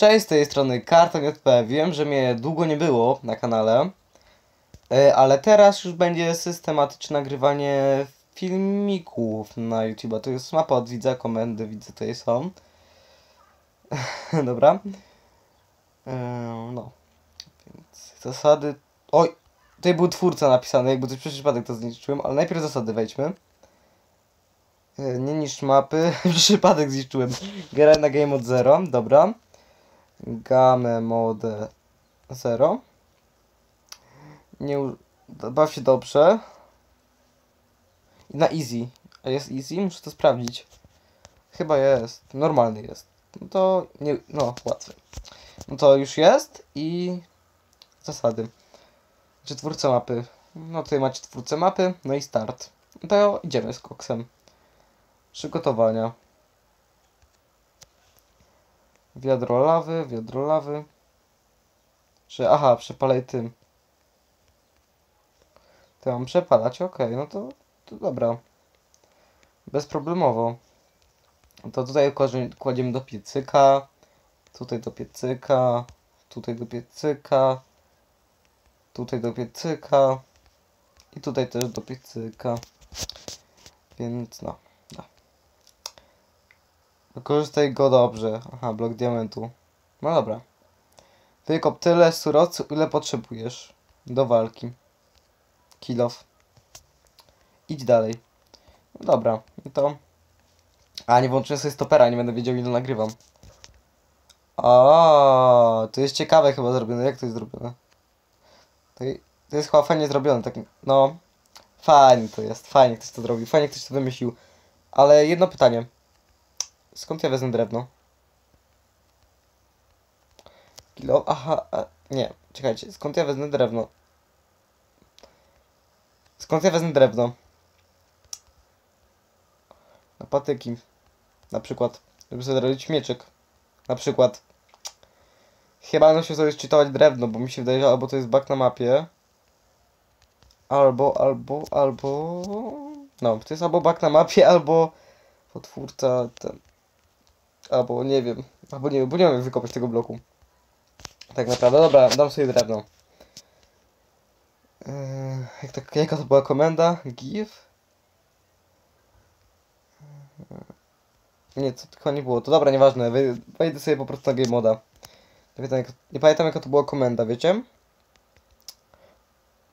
Cześć, z tej strony Karton JP. Wiem, że mnie długo nie było na kanale, e, ale teraz już będzie systematyczne nagrywanie filmików na YouTube. To jest mapa od widza, komendy widzę tutaj są. Dobra. E, No. Więc zasady... Oj! Tutaj był twórca napisany, jakby coś przez przypadek to zniszczyłem, ale najpierw zasady wejdźmy. E, Nie niszcz mapy, przypadek zniszczyłem. Graj na game od 0, dobra. Game mode 0. Nie. Baw się dobrze. Na easy. A jest easy? Muszę to sprawdzić. Chyba jest. Normalny jest. No to nie... No, łatwy. No to już jest i... Zasady. Czy twórca mapy. No tutaj macie twórcę mapy, no i start. No to idziemy z koksem. Przygotowania. Wiadro lawy, wiadro lawy. Czy, aha, przepalaj tym. To mam przepalać, okej, no to, to dobra. Bezproblemowo. To tutaj kładzie- kładziemy do piecyka. Tutaj do piecyka. Tutaj do piecyka. Tutaj do piecyka. I tutaj też do piecyka. Więc no. Wykorzystaj go dobrze. Aha, blok diamentu. No dobra. Wykop tyle surowców, ile potrzebujesz do walki. Kilof. Idź dalej. No dobra, to... A, nie włączyłem sobie stopera, nie będę wiedział ile nagrywam. O, to jest ciekawe chyba zrobione. Jak to jest zrobione? To jest chyba fajnie zrobione, tak... No... Fajnie to jest, fajnie ktoś to zrobił, fajnie ktoś to wymyślił. Ale jedno pytanie. Skąd ja wezmę drewno? Kilo... Aha, a, nie, czekajcie, skąd ja wezmę drewno? Skąd ja wezmę drewno? Na patyki. Na przykład, żeby sobie zrobić mieczyk. Na przykład. Chyba muszę sobie czytać drewno, bo mi się wydaje, że albo to jest bug na mapie. Albo, albo, albo... No, to jest albo bug na mapie, albo potwórca ten... Albo nie wiem, albo nie wiem, bo nie wiem wykopać tego bloku. Tak naprawdę, dobra, dam sobie drewno. Eee, jak to, jaka to była komenda? Give? Nie, to tylko nie było. To dobra, nieważne. wej- Wejdę sobie po prostu na game moda. Nie pamiętam, jak, nie pamiętam jaka to była komenda, wiecie?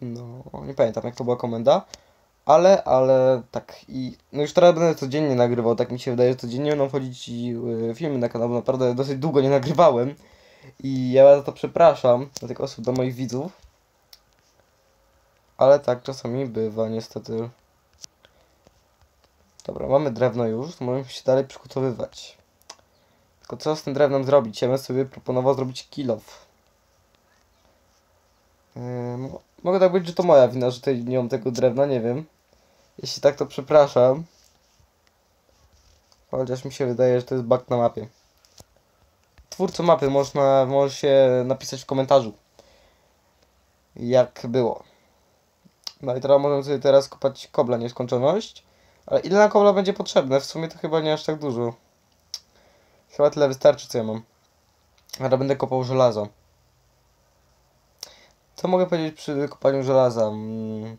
No, nie pamiętam jak to była komenda. Ale, ale tak i no już teraz będę codziennie nagrywał, tak mi się wydaje, że codziennie będą wchodzić y, filmy na kanał, naprawdę dosyć długo nie nagrywałem. I ja za to przepraszam dla tych osób, dla moich widzów. Ale tak czasami bywa niestety. Dobra, mamy drewno już, możemy się dalej przygotowywać. Tylko co z tym drewnem zrobić? Ja bym sobie proponował zrobić kilof. Mo- mogę tak być, że to moja wina, że tutaj nie mam tego drewna, nie wiem. Jeśli tak, to przepraszam. Chociaż mi się wydaje, że to jest bug na mapie. Twórcą mapy można, może się napisać w komentarzu. Jak było. No i teraz możemy sobie teraz kopać kobla nieskończoność. Ale ile na kobla będzie potrzebne? W sumie to chyba nie aż tak dużo. Chyba tyle wystarczy, co ja mam. Ale będę kopał żelazo. Co mogę powiedzieć przy kopaniu żelaza? Mm.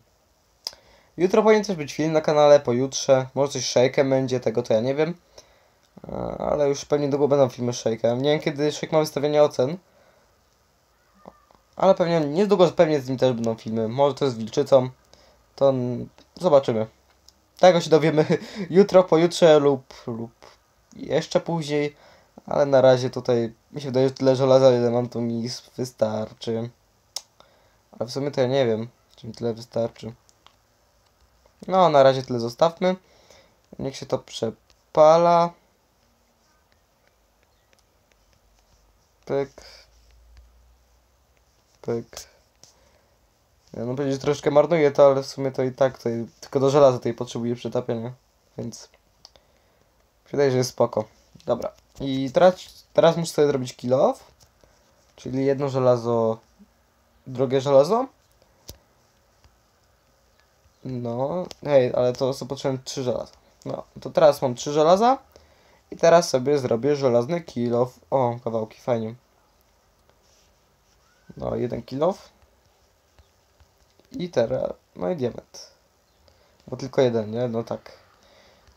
Jutro powinien też być film na kanale, pojutrze. Może coś Shake'em będzie, tego to ja nie wiem. E, Ale już pewnie długo będą filmy z Shake'em. Nie wiem kiedy Shake ma wystawienie ocen. Ale pewnie niedługo pewnie z nim też będą filmy. Może to z Wilczycą. To zobaczymy. Tego się dowiemy jutro, pojutrze lub, lub jeszcze później. Ale na razie tutaj mi się wydaje, że tyle żelaza ile mam to mi wystarczy. Ale w sumie to ja nie wiem, czy mi tyle wystarczy. No, na razie tyle zostawmy. Niech się to przepala. Pyk. Pyk. Ja no powiedzieć, że troszkę marnuję to, ale w sumie to i tak tutaj, tylko do żelaza tutaj potrzebuję przetapiania, więc wydaje, że jest spoko. Dobra. I teraz, teraz muszę sobie zrobić kill off, czyli jedno żelazo, drugie żelazo. No, hej, ale to są potrzebne trzy żelaza. No, to teraz mam trzy żelaza I teraz sobie zrobię żelazny kilof. O, kawałki, fajnie. No, jeden kilof. I teraz, no i diament. Bo tylko jeden, nie? No tak.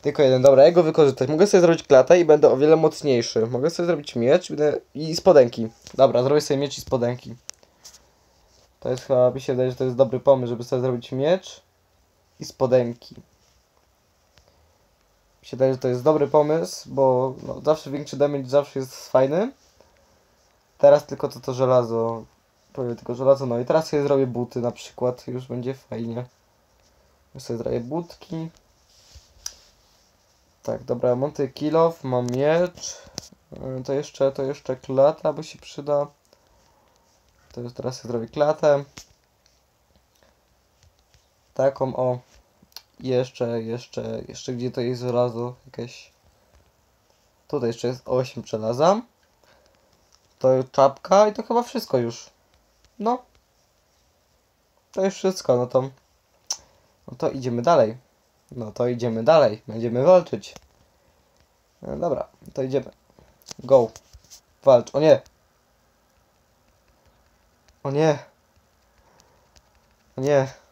Tylko jeden, dobra, jak go wykorzystać? Mogę sobie zrobić klatę i będę o wiele mocniejszy. Mogę sobie zrobić miecz i spodenki. Dobra, zrobię sobie miecz i spodenki. To jest chyba, mi się wydaje, że to jest dobry pomysł, żeby sobie zrobić miecz i spodenki. Mi się że to jest dobry pomysł, bo no, zawsze większy damage zawsze jest fajny. Teraz tylko to, to żelazo. Powiem tylko żelazo, no i teraz sobie zrobię buty na przykład, już będzie fajnie. Już sobie zrobię butki. Tak, dobra, kill off, mam miecz. Yy, To jeszcze, to jeszcze klata by się przyda. To już teraz sobie zrobię klatę. Taką o. Jeszcze, jeszcze, jeszcze gdzie to jest żelazo jakieś. Tutaj jeszcze jest 8 żelaza. To czapka i to chyba wszystko już. No. To już wszystko, no to. No to idziemy dalej. No to idziemy dalej. Będziemy walczyć. No dobra, to idziemy. Go. Walcz. O nie. O nie. O nie.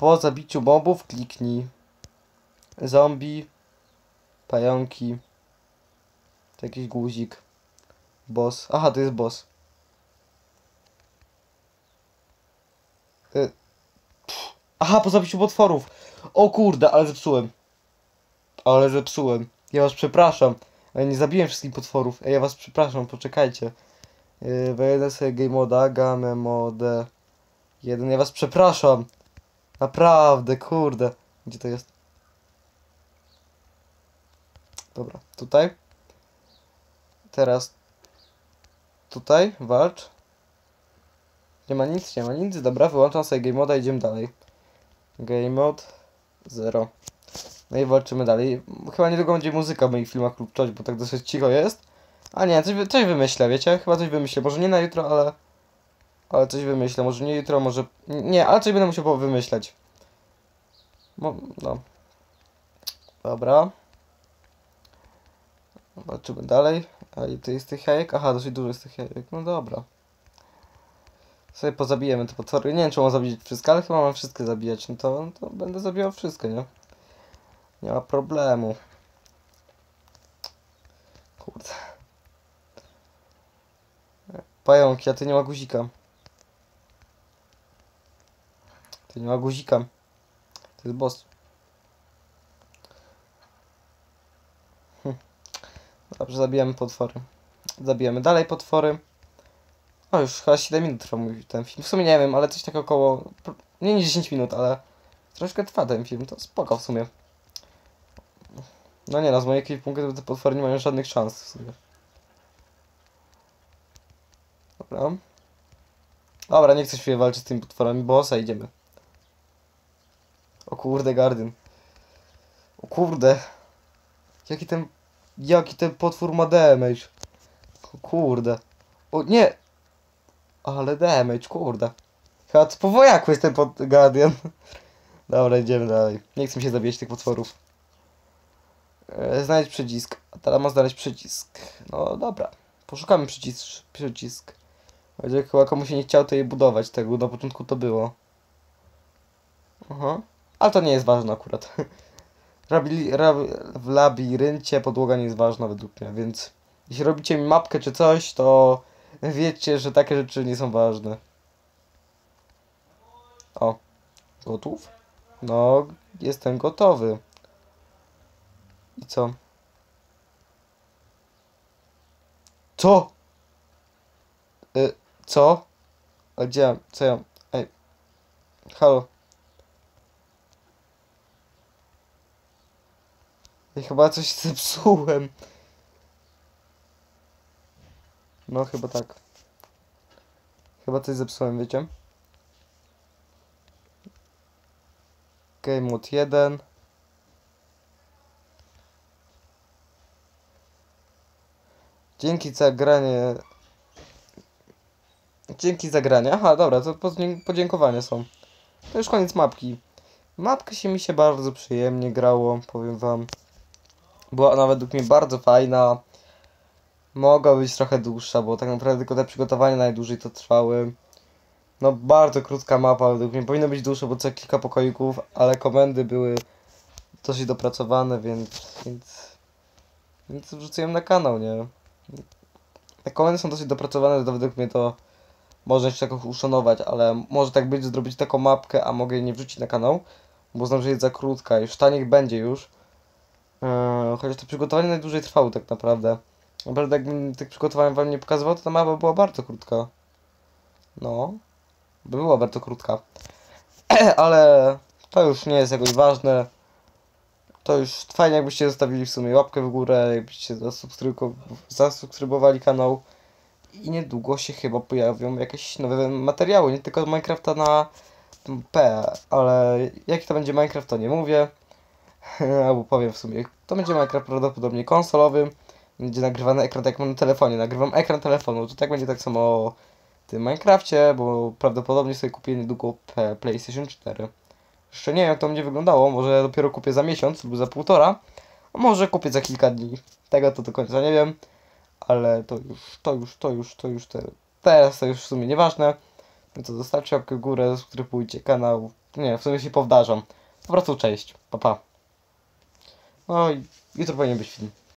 Po zabiciu mobów kliknij. Zombie. Pająki. To jakiś guzik. Boss. Aha, to jest boss. Pff. Aha, po zabiciu potworów. O kurde, ale zepsułem. Ale zepsułem. Ja was przepraszam. Ale nie zabiłem wszystkich potworów. Ja was przepraszam, poczekajcie. Yy, wejdę sobie game moda, game mode. Jeden, ja was przepraszam. Naprawdę, kurde. Gdzie to jest? Dobra, tutaj. Teraz tutaj, walcz. Nie ma nic, nie ma nic. Dobra, wyłączam sobie game moda, idziemy dalej. Game mode 0. No i walczymy dalej. Chyba niedługo będzie muzyka w moich filmach lub coś, bo tak dosyć cicho jest. A nie, coś, coś wymyślę, wiecie? Chyba coś wymyślę. Może nie na jutro, ale... Ale coś wymyślę. Może nie jutro, może... Nie, ale coś będę musiał wymyśleć. No. Dobra. Walczymy dalej. A i to jest tych jajek? Aha, dosyć dużo jest tych jajek. No dobra. Sobie pozabijemy te potwory. Nie wiem, czy mam zabić wszystko, ale chyba mam wszystkie zabijać. No to, to będę zabijał wszystko, nie? Nie ma problemu. Kurde. Pająki, a ty nie ma guzika. Ty nie ma guzika. To jest boss. Hm. Dobrze, zabijamy potwory. Zabijamy dalej potwory. O, już chyba 7 minut trwa mój ten film. W sumie nie wiem, ale coś tak około... Nie niż 10 minut, ale... Troszkę trwa ten film, to spoko w sumie. No nie no, z mojej punktu te potwory nie mają żadnych szans w sumie. Dobra. Dobra, nie chcę się walczyć z tymi potworami bossa, idziemy. O kurde, Gardyn. O kurde. Jaki ten... Jaki ten potwór ma damage. O kurde. O nie! Ale damage, kurde. Chyba po wojaku jest ten pod Guardian. Dobra, idziemy dalej. Nie chcę się zabijać tych potworów. E, Znajdź przycisk. A teraz ma znaleźć przycisk. No dobra. Poszukamy przycisk. przycisk. Chyba komuś się nie chciał tej budować tego. Na początku to było. Aha. Ale to nie jest ważne akurat. W labiryncie podłoga nie jest ważna według mnie, więc jeśli robicie mi mapkę czy coś, to wiecie, że takie rzeczy nie są ważne. O. Gotów? No, jestem gotowy. I co? Co? Y, co? A gdzie? Co ja? Ej. Halo. Ja chyba coś zepsułem. No, chyba tak. Chyba coś zepsułem, wiecie? Game mode 1. Dzięki za granie. Dzięki za granie. Aha, dobra, to podzięk- podziękowania są. To już koniec mapki. Mapkę się mi się bardzo przyjemnie grało, powiem wam. Była ona według mnie bardzo fajna. Mogła być trochę dłuższa, bo tak naprawdę tylko te przygotowania najdłużej to trwały. No bardzo krótka mapa, według mnie powinno być dłuższe, bo co kilka pokoików, ale komendy były dosyć dopracowane, więc, więc, więc wrzuciłem na kanał, nie? Te komendy są dosyć dopracowane, to według mnie to można jeszcze jakoś uszanować, ale może tak być, zrobić taką mapkę, a mogę jej nie wrzucić na kanał, bo znam, że jest za krótka, ta niech będzie już. Eee, chociaż te przygotowania najdłużej trwały tak naprawdę. Naprawdę jakbym tych przygotowań wam nie pokazywał, to ta mapa była bardzo krótka. No, była bardzo krótka. Ale to już nie jest jakoś ważne. To już fajnie jakbyście zostawili w sumie łapkę w górę, jakbyście zasubskrybowali kanał. I niedługo się chyba pojawią jakieś nowe materiały, nie tylko Minecrafta na P, ale jaki to będzie Minecraft to nie mówię. Albo powiem w sumie. To będzie Minecraft prawdopodobnie konsolowy. Będzie nagrywany ekran tak jak mam na telefonie. Nagrywam ekran telefonu. To tak będzie tak samo o tym Minecrafcie, bo prawdopodobnie sobie kupię niedługo PlayStation 4. Jeszcze nie wiem jak to będzie wyglądało. Może dopiero kupię za miesiąc lub za półtora. A może kupię za kilka dni. Tego to do końca nie wiem. Ale to już, to już, to już, to już te, teraz to już w sumie nieważne. Więc to zostawcie łapkę w górę, subskrybujcie kanał. Nie, w sumie się powtarzam. Po prostu cześć. Pa pa. No jutro powinien być film.